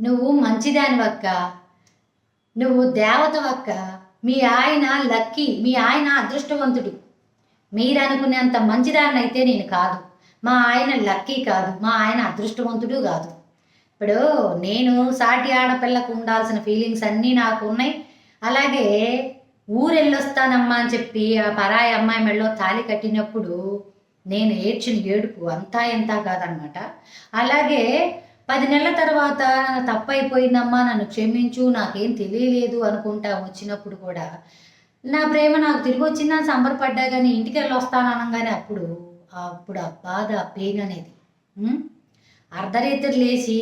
నువ్వు మంచిదానివక్క. నువ్వు దేవతవక్క. మీ ఆయన లక్కీ మీ ఆయన అదృష్టవంతుడు. మీరు అనుకునేంత మంచిదాన్ని అయితే నేను కాదు. మా ఆయన లక్కీ కాదు మా ఆయన అదృష్టవంతుడు కాదు. ఇప్పుడు నేను సాటి ఆడపిల్లకు ఉండాల్సిన ఫీలింగ్స్ అన్నీ నాకు ఉన్నాయి. అలాగే ఊరెళ్ళొస్తానమ్మా అని చెప్పి ఆ పరాయి అమ్మాయి మెడలో తాళి కట్టినప్పుడు నేను ఏడ్చిన ఏడుపు అంతా ఎంత కాదనమాట. అలాగే పది నెలల తర్వాత తప్పైపోయిందమ్మా అయిపోయిందమ్మా నన్ను క్షమించు నాకేం తెలియలేదు అనుకుంటా వచ్చినప్పుడు కూడా. నా ప్రేమ నాకు తిరిగి వచ్చిందని సంబరపడ్డా కానీ ఇంటికి వెళ్ళి వస్తాను అనగానే అప్పుడు అప్పుడు ఆ బాధ ఆ పెయిన్ అనేది అర్ధరేత్రి లేచి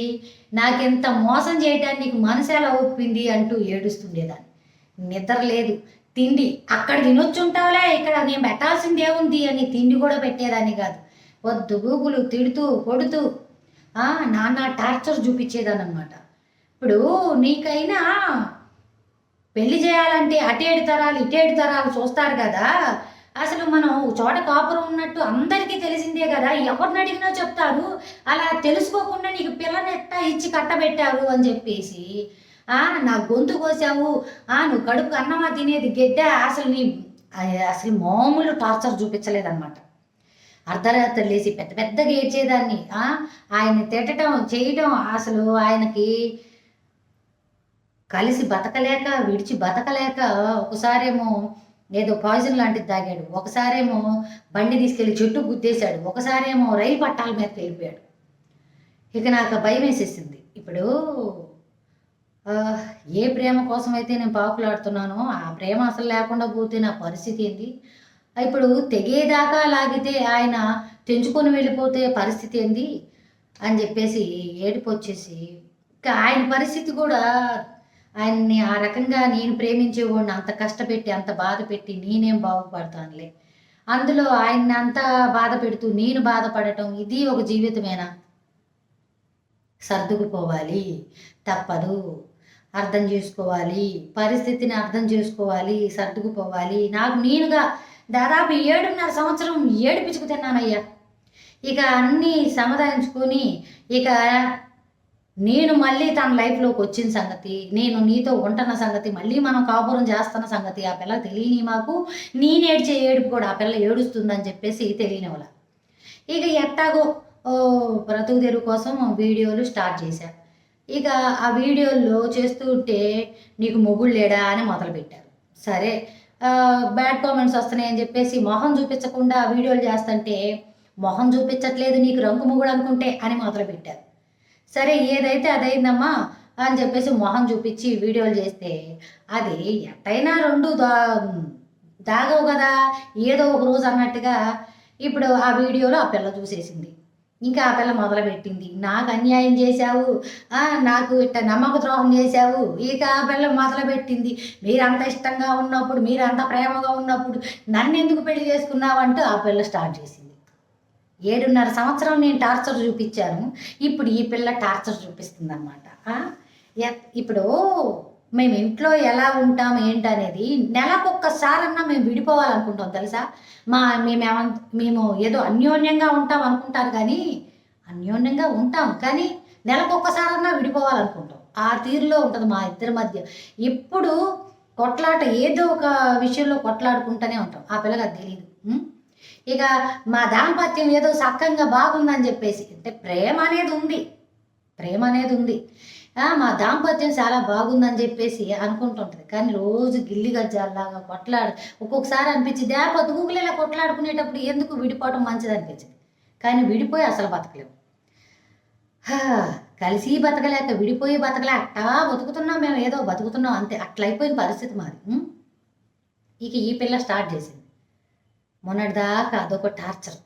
నాకెంత మోసం చేయడానికి నీకు మనసు ఎలా ఒప్పింది అంటూ ఏడుస్తుండేదాన్ని. నిద్ర లేదు. తిండి అక్కడ తినొచ్చుంటావులే ఇక్కడ నేను పెట్టాల్సింది ఏముంది అని తిండి కూడా పెట్టేదాన్ని కాదు. వద్దు గూగులు తిడుతూ కొడుతూ నాన్న టార్చర్ చూపించేదానమాట ఇప్పుడు నీకైనా పెళ్ళి చేయాలంటే అటేడు తరాలు ఇటేడు తరాలు చూస్తారు కదా. అసలు మనం చోట కాపురం ఉన్నట్టు అందరికీ తెలిసిందే కదా. ఎవరిని అడిగినా చెప్తారు. అలా తెలుసుకోకుండా నీకు పిల్లని ఎట్టా ఇచ్చి కట్టబెట్టారు అని చెప్పేసి ఆ నా గొంతు కోసావు. ఆ నువ్వు కడుపు అన్నమా తినేది గెడ్డ. అసలు నీ అసలు మామూలు టార్చర్ చూపించలేదన్నమాట. అర్ధరాత్రి లేచి పెద్ద పెద్దగా ఏడ్చేదాన్ని. ఆ, ఆయన తిట్టడం చేయడం అసలు ఆయనకి కలిసి బతకలేక విడిచి బతకలేక ఒకసారేమో ఏదో పాయిజన్ లాంటిది తాగాడు. ఒకసారేమో బండి తీసుకెళ్ళి చెట్టు గుద్దేశాడు. ఒకసారేమో రైలు పట్టాల మీదకి వెళ్ళిపోయాడు. ఇక నాకు భయం వేసేసింది. ఇప్పుడు ఏ ప్రేమ కోసం అయితే నేను పాకులాడుతున్నానో ఆ ప్రేమ అసలు లేకుండా పోతే నా పరిస్థితి ఏంది? ఇప్పుడు తెగేదాకా లాగితే ఆయన తెంచుకొని వెళ్ళిపోతే పరిస్థితి ఏంది? అని చెప్పేసి ఏడుపు వచ్చేసి ఇంకా ఆయన పరిస్థితి కూడా ఆయన్ని ఆ రకంగా నేను ప్రేమించేవాడిని అంత కష్టపెట్టి అంత బాధ పెట్టి నేనేం బాగుపడతానులే. అందులో ఆయన్ని అంత బాధ పెడుతూ నేను బాధపడటం ఇది ఒక జీవితమేనా? సర్దుకుపోవాలి తప్పదు అర్థం చేసుకోవాలి పరిస్థితిని అర్థం చేసుకోవాలి సర్దుకుపోవాలి. నాకు నేనుగా దాదాపు ఏడున్నర సంవత్సరం ఏడిపించుకు తిన్నానయ్యా. ఇక అన్నీ సమాధానించుకొని ఇక నేను మళ్ళీ తన లైఫ్లోకి వచ్చిన సంగతి నేను నీతో ఉంటున్న సంగతి మళ్ళీ మనం కాపురం చేస్తున్న సంగతి ఆ పిల్ల తెలియని మాకు నేనేడ్చే ఏడుపు కూడా ఆ పిల్ల ఏడుస్తుందని చెప్పేసి తెలియని వాళ్ళ ఇక ఎట్టాగో ఓ బ్రతుకు తెరువు కోసం వీడియోలు స్టార్ట్ చేశా. ఇక ఆ వీడియోల్లో చేస్తూ ఉంటే నీకు మొగుడు లేడా అని మొదలుపెట్టారు. సరే బ్యాడ్ కామెంట్స్ వస్తున్నాయి అని చెప్పేసి మొహం చూపించకుండా వీడియోలు చేస్తుంటే మొహం చూపించట్లేదు నీకు రంగు మొగుడు అనుకుంటే అని మొదలుపెట్టారు సరే ఏదైతే అదైందమ్మా అని చెప్పేసి మొహం చూపించి వీడియోలు చేస్తే అది ఎట్టయినా రెండు దా దాగవు కదా ఏదో ఒక రోజు అన్నట్టుగా ఇప్పుడు ఆ వీడియోలో ఆ పిల్ల చూసేసింది. ఇంకా ఆ పిల్ల మొదలుపెట్టింది. నాకు అన్యాయం చేశావు. నాకు ఇట్ట నమ్మక ద్రోహం చేశావు. ఇక ఆ పిల్ల మొదలుపెట్టింది. మీరు అంత ఇష్టంగా ఉన్నప్పుడు మీరు అంత ప్రేమగా ఉన్నప్పుడు నన్ను ఎందుకు పెళ్ళి చేసుకున్నావు అంటూ ఆ పిల్ల స్టార్ట్ చేసింది. ఏడున్నర సంవత్సరం నేను టార్చర్ చూపించాను. ఇప్పుడు ఈ పిల్ల టార్చర్ చూపిస్తుంది అనమాట ఇప్పుడు మేము ఇంట్లో ఎలా ఉంటాం ఏంటనేది నెలకొక్కసారన్నా మేము విడిపోవాలనుకుంటాం తెలుసా? మా మేమేమ మేము ఏదో అన్యోన్యంగా ఉంటాం అనుకుంటారు కానీ అన్యోన్యంగా ఉంటాం కానీ నెలకొక్కసారన్నా విడిపోవాలనుకుంటాం. ఆ తీరులో ఉంటుంది మా ఇద్దరి మధ్య. ఎప్పుడు కొట్లాట ఏదో ఒక విషయంలో కొట్లాడుకుంటూనే ఉంటాం. ఆ పిల్లగా అది తెలియదు ఇక మా దాంపత్యం ఏదో సక్కంగా బాగుందని చెప్పేసి అంటే ప్రేమ అనేది ఉంది. ప్రేమ అనేది ఉంది. మా దాంపత్యం చాలా బాగుందని చెప్పేసి అనుకుంటుంటుంది. కానీ రోజు గిల్లి గజ్జాలాగా కొట్లాడు ఒక్కొక్కసారి అనిపించింది ఆ పొద్దుగుకులు ఇలా కొట్లాడుకునేటప్పుడు ఎందుకు విడిపోవడం మంచిది అనిపించింది కానీ విడిపోయి అసలు బతకలేము. కలిసి బతకలేక విడిపోయి బతకలే అట్టా బతుకుతున్నాం మేము ఏదో బతుకుతున్నాం అంతే అట్లయిపోయిన పరిస్థితి మాది. ఇక ఈ పిల్ల స్టార్ట్ చేసింది. మొన్నటిదాకా అదొక టార్చర్.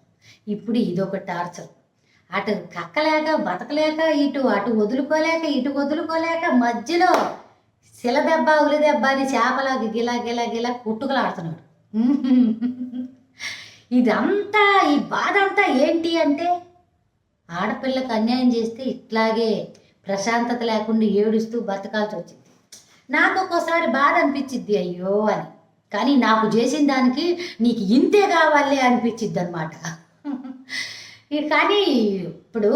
ఇప్పుడు ఇదొక టార్చర్. అటు కక్కలేక బతకలేక ఇటు అటు వదులుకోలేక ఇటు వదులుకోలేక మధ్యలో శిల దెబ్బ ఉలి దెబ్బ అని చేపలా గిలా గిలా గిలా కుట్టుకలాడుతున్నాడు. ఇదంతా ఈ బాధ అంతా ఏంటి అంటే ఆడపిల్లకు అన్యాయం చేస్తే ఇట్లాగే ప్రశాంతత లేకుండా ఏడుస్తూ బతకాల్సి వచ్చింది. నాకు ఒక్కోసారి బాధ అనిపించిద్ది అయ్యో అని. కానీ నాకు చేసిన దానికి నీకు ఇంతే కావాలి అనిపించిద్ది అనమాట ఇక కానీ ఇప్పుడు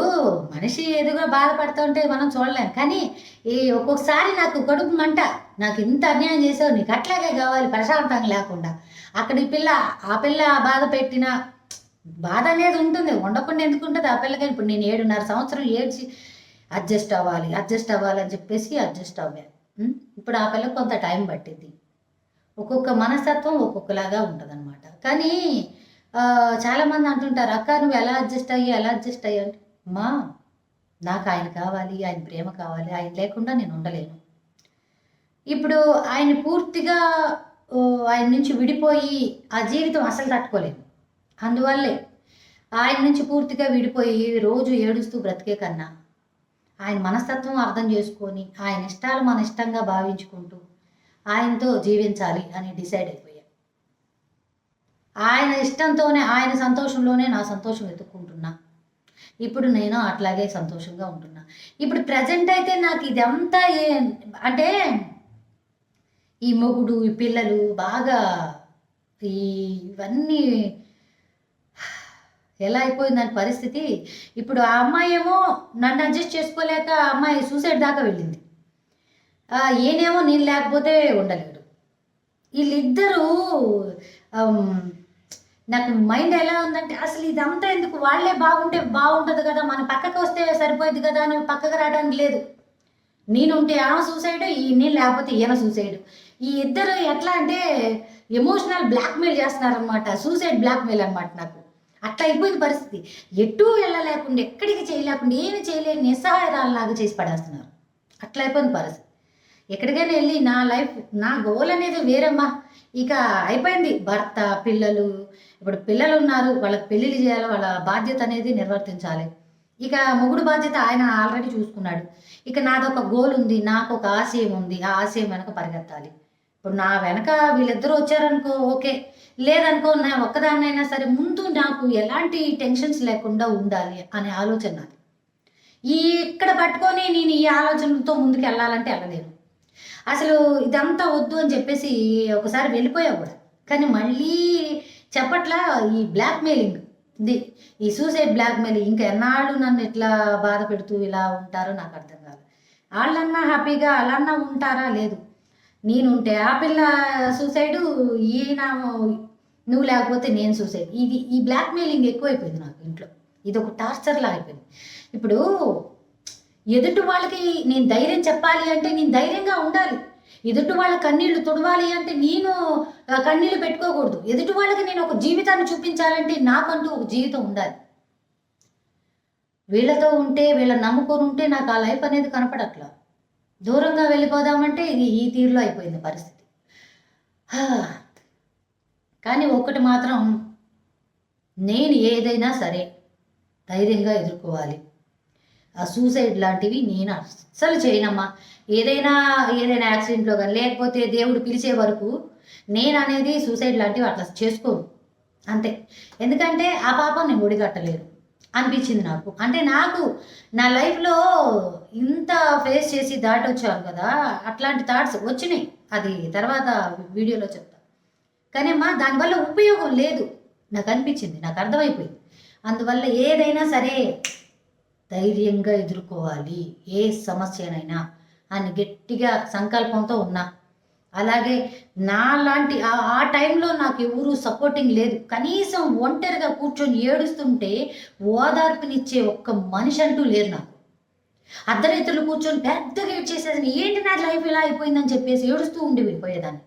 మనిషి ఎదుగా బాధపడుతుంటే మనం చూడలేం. కానీ ఈ ఒక్కొక్కసారి నాకు కడుపు మంట నాకు ఇంత అన్యాయం చేసావు నీకు అట్లాగే కావాలి ప్రశాంతంగా లేకుండా. అక్కడ ఈ పిల్ల ఆ పిల్ల బాధ పెట్టిన బాధ అనేది ఉంటుంది. ఉండకుండా ఎందుకు ఉంటుంది ఆ పిల్లకి? ఇప్పుడు నేను ఏడున్నర సంవత్సరం ఏడ్చి అడ్జస్ట్ అవ్వాలి అడ్జస్ట్ అవ్వాలి అని చెప్పేసి అడ్జస్ట్ అవ్వాలి ఇప్పుడు ఆ పిల్లకి కొంత టైం పట్టింది ఒక్కొక్క మనస్తత్వం ఒక్కొక్కలాగా ఉంటుంది కానీ చాలామంది అంటుంటారు అక్క నువ్వు ఎలా అడ్జస్ట్ అయ్యి ఎలా అడ్జస్ట్ అయ్యి? అంటే మా నాకు ఆయన కావాలి ఆయన ప్రేమ కావాలి ఆయన లేకుండా నేను ఉండలేను. ఇప్పుడు ఆయన పూర్తిగా ఆయన నుంచి విడిపోయి ఆ జీవితం అసలు తట్టుకోలేను అందువల్లే ఆయన నుంచి పూర్తిగా విడిపోయి రోజు ఏడుస్తూ బ్రతికే కన్నా ఆయన మనస్తత్వం అర్థం చేసుకొని ఆయన ఇష్టాలు మన ఇష్టంగా భావించుకుంటూ ఆయనతో జీవించాలి అని డిసైడ్ అయిపోయింది ఆయన ఇష్టంతోనే ఆయన సంతోషంలోనే నా సంతోషం వెతుక్కుంటున్నా ఇప్పుడు నేను అట్లాగే సంతోషంగా ఉంటున్నా. ఇప్పుడు ప్రజెంట్ అయితే నాకు ఇదంతా ఏ అంటే ఈ మొగుడు ఈ పిల్లలు బాగా ఈ ఇవన్నీ ఎలా అయిపోయింది దాని పరిస్థితి? ఇప్పుడు ఆ అమ్మాయి ఏమో నన్ను అడ్జస్ట్ చేసుకోలేక ఆ అమ్మాయి సూసైడ్ దాకా వెళ్ళింది. ఏనేమో ఈయనేమో నేను లేకపోతే ఉండలేడు. వీళ్ళిద్దరూ నాకు మైండ్ ఎలా ఉందంటే అసలు ఇదంతా ఎందుకు? వాళ్ళే బాగుంటే బాగుంటుంది కదా మన పక్కకు వస్తే సరిపోయింది కదా అని పక్కకు రావడానికి లేదు. నేనుంటే ఆమె సూసైడ్ ఈ నేను లేకపోతే ఈయన సూసైడ్ ఈ ఇద్దరు ఎట్లా అంటే ఎమోషనల్ బ్లాక్మెయిల్ చేస్తున్నారనమాట సూసైడ్ బ్లాక్మెయిల్ అనమాట నాకు. అట్లా అయిపోయింది పరిస్థితి. ఎటు వెళ్ళలేకుండా ఎక్కడికి చేయలేకుండా ఏమి చేయలేని నిస్సహాయరాలలాగా చేసి పడేస్తున్నారు. అట్లా అయిపోయింది పరిస్థితి. ఎక్కడికైనా వెళ్ళి నా లైఫ్ నా గోల్ అనేది వేరమ్మా. ఇక అయిపోయింది. భర్త పిల్లలు ఇప్పుడు పిల్లలు ఉన్నారు వాళ్ళకి పెళ్ళిళ్ళు చేయాలి వాళ్ళ బాధ్యత అనేది నిర్వర్తించాలి. ఇక మొగుడు బాధ్యత ఆయన ఆల్రెడీ చూసుకున్నాడు. ఇక నాదొక గోల్ ఉంది నాకు ఒక ఆశయం ఉంది ఆ ఆశయం వెనక పరిగెత్తాలి. ఇప్పుడు నా వెనక వీళ్ళిద్దరూ వచ్చారనుకో ఓకే. లేదనుకో నా ఒక్కదాన్నైనా సరే ముందు నాకు ఎలాంటి టెన్షన్స్ లేకుండా ఉండాలి అనే ఆలోచన నాది. ఈ ఇక్కడ పట్టుకొని నేను ఈ ఆలోచనలతో ముందుకు వెళ్ళాలంటే వెళ్ళలేను. అసలు ఇదంతా వద్దు అని చెప్పేసి ఒకసారి వెళ్ళిపోయావు కూడా. కానీ మళ్ళీ చెప్పట్లా ఈ బ్లాక్మెయిలింగ్ ఇది ఈ సూసైడ్ బ్లాక్మెయిలింగ్ ఇంకా ఎన్నాళ్ళు నన్ను ఇట్లా బాధ పెడుతూ ఇలా ఉంటారో నాకు అర్థం కాదు. వాళ్ళన్నా హ్యాపీగా అలాన్నా ఉంటారా? లేదు. నేనుంటే ఆ పిల్ల సూసైడు ఈయన నువ్వు లేకపోతే నేను సూసైడ్ ఇది ఈ బ్లాక్మెయిలింగ్ ఎక్కువైపోయింది నాకు ఇంట్లో. ఇది ఒక టార్చర్లా అయిపోయింది. ఇప్పుడు ఎదుటి వాళ్ళకి నేను ధైర్యం చెప్పాలి అంటే నేను ధైర్యంగా ఉండాలి. ఎదుటి వాళ్ళ కన్నీళ్ళు తుడవాలి అంటే నేను కన్నీళ్ళు పెట్టుకోకూడదు. ఎదుటి వాళ్ళకి నేను ఒక జీవితాన్ని చూపించాలంటే నాకంటూ ఒక జీవితం ఉండాలి. వీళ్ళతో ఉంటే వీళ్ళ నమ్ముకొని ఉంటే నాకు ఆ లైఫ్ అనేది కనపడట్లా. దూరంగా వెళ్ళిపోదామంటే ఇది ఈ తీరులో అయిపోయింది పరిస్థితి. కానీ ఒక్కటి మాత్రం నేను ఏదైనా సరే ధైర్యంగా ఎదుర్కోవాలి. సూసైడ్ లాంటివి నేను అస్సలు చేయనమ్మా. ఏదైనా ఏదైనా యాక్సిడెంట్లో కానీ లేకపోతే దేవుడు పిలిచే వరకు నేను అనేది సూసైడ్ లాంటివి అట్లా చేసుకోను. అంతే. ఎందుకంటే ఆ పాపం నేను ఒడిగట్టలేను అనిపించింది నాకు. అంటే నాకు నా లైఫ్లో ఇంత ఫేస్ చేసి దాటొచ్చాను కదా అట్లాంటి థాట్స్ వచ్చినాయి. అది తర్వాత వీడియోలో చెప్తా. కానీ అమ్మా దానివల్ల ఉపయోగం లేదు. నాకు అనిపించింది. నాకు అర్థమైపోయింది. అందువల్ల ఏదైనా సరే ధైర్యంగా ఎదుర్కోవాలి. ఏ సమస్యనైనా అని గట్టిగా సంకల్పంతో ఉన్నా. అలాగే నా లాంటి ఆ ఆ టైంలో నాకు ఎవరు సపోర్టింగ్ లేదు. కనీసం ఒంటరిగా కూర్చొని ఏడుస్తుంటే ఓదార్పునిచ్చే ఒక్క మనిషి అంటూ లేరు నాకు. అర్ధరైతులు కూర్చొని పెద్దగా ఏడ్చేసేసి ఏంటి నా లైఫ్ ఇలా అయిపోయిందని చెప్పేసి ఏడుస్తూ ఉండి వెళ్ళిపోయేదాన్ని.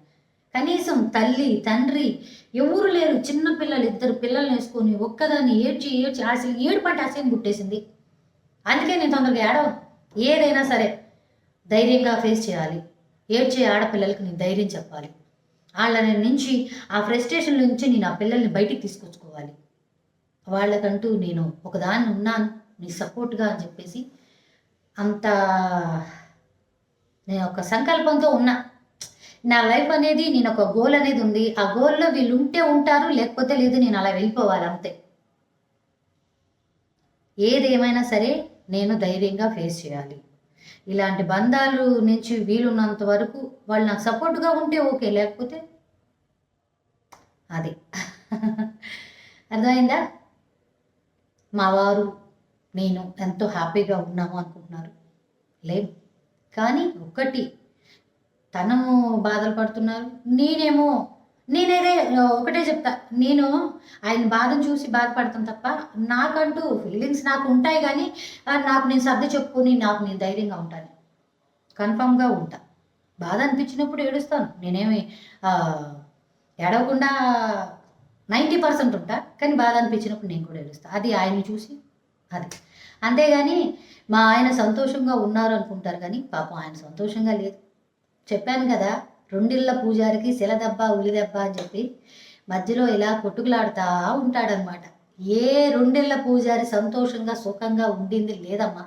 కనీసం తల్లి తండ్రి ఎవరు లేరు. చిన్న పిల్లలు ఇద్దరు పిల్లల్ని వేసుకొని ఒక్కదాన్ని ఏడ్చి ఏడ్చి అసలు ఏడుపంటే అసహ్యం పుట్టేసింది. అందుకే నేను తొందరగా ఏడవ ఏదైనా సరే ధైర్యంగా ఫేస్ చేయాలి. ఏడ్చే ఆడపిల్లలకి నేను ధైర్యం చెప్పాలి. వాళ్ళని నుంచి ఆ ఫ్రస్ట్రేషన్ నుంచి నేను ఆ పిల్లల్ని బయటికి తీసుకొచ్చుకోవాలి. వాళ్ళకంటూ నేను ఒకదాన్ని ఉన్నాను. నీ సపోర్ట్గా అని చెప్పేసి అంత నేను ఒక సంకల్పంతో ఉన్నా. నా లైఫ్ అనేది నేను ఒక గోల్ అనేది ఉంది. ఆ గోల్లో వీళ్ళు ఉంటే ఉంటారు లేకపోతే లేదు నేను అలా వెళ్ళిపోవాలి అంతే. ఏది ఏమైనా సరే నేను ధైర్యంగా ఫేస్ చేయాలి. ఇలాంటి బంధాలు నుంచి వీలున్నంత వరకు వాళ్ళు నాకు సపోర్ట్గా ఉంటే ఓకే లేకపోతే అది. అర్థమైందా? మా వారు నేను ఎంతో హ్యాపీగా ఉన్నాము అనుకుంటున్నారు. లేదు. కానీ ఒక్కటి తను బాధలు పడుతున్నారు నేనేమో నేనేదే ఒకటే చెప్తా. నేను ఆయన బాధను చూసి బాధపడతాను తప్ప నాకంటూ ఫీలింగ్స్ నాకు ఉంటాయి కానీ నాకు నేను సర్ది చెప్పుకొని నాకు నేను ధైర్యంగా ఉంటాను. కన్ఫామ్గా ఉంటా. బాధ అనిపించినప్పుడు ఏడుస్తాను. నేనేమి ఏడవకుండా నైంటీ పర్సెంట్ ఉంటా కానీ బాధ అనిపించినప్పుడు నేను కూడా ఏడుస్తాను అది ఆయన్ని చూసి అది. అంతేగాని మా ఆయన సంతోషంగా ఉన్నారు అనుకుంటారు కానీ పాపం ఆయన సంతోషంగా లేదు. చెప్పాను కదా రెండిళ్ళ పూజారికి శిల ఉలిదెబ్బ అని చెప్పి మధ్యలో ఇలా కొట్టుకులాడుతూ ఉంటాడనమాట ఏ రెండిళ్ళ పూజారి సంతోషంగా సుఖంగా ఉండింది లేదమ్మా.